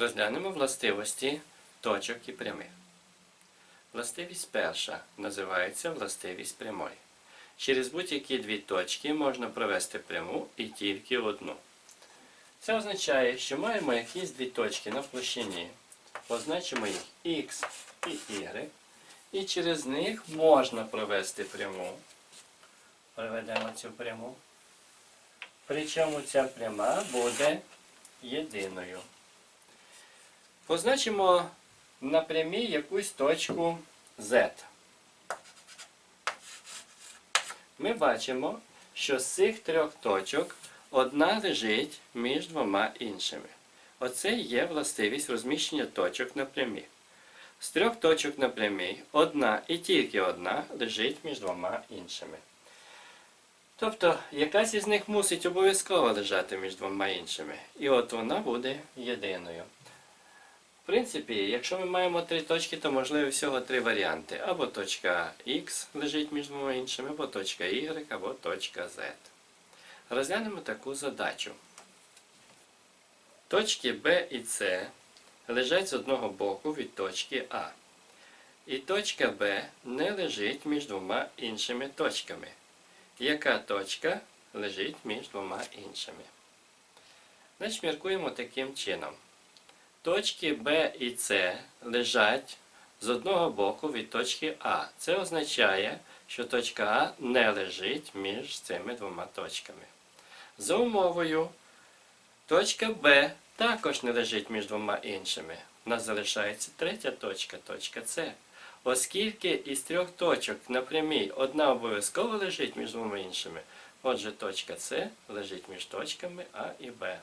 Розглянемо властивості точок і прямих. Властивість перша називається властивість прямої. Через будь-які дві точки можна провести пряму і тільки одну. Це означає, що маємо якісь дві точки на площині, позначимо їх X і Y, і через них можна провести пряму. Проведемо цю пряму. Причому ця пряма буде єдиною. Позначимо на прямій якусь точку Z. Ми бачимо, що з цих трьох точок одна лежить між двома іншими. Оце є властивість розміщення точок на прямі. З трьох точок на прямій одна і тільки одна лежить між двома іншими. Тобто, якась із них мусить обов'язково лежати між двома іншими. І от вона буде єдиною. В принципі, якщо ми маємо три точки, то можливо всього три варіанти. Або точка X лежить між двома іншими, або точка Y, або точка Z. Розглянемо таку задачу. Точки B і C лежать з одного боку від точки А. І точка B не лежить між двома іншими точками. Яка точка лежить між двома іншими? Значить, міркуємо таким чином. Точки B і C лежать з одного боку від точки А. Це означає, що точка А не лежить між цими двома точками. За умовою, точка Б також не лежить між двома іншими. У нас залишається третя точка, точка С. Оскільки із трьох точок на прямій одна обов'язково лежить між двома іншими, отже точка С лежить між точками А і Б.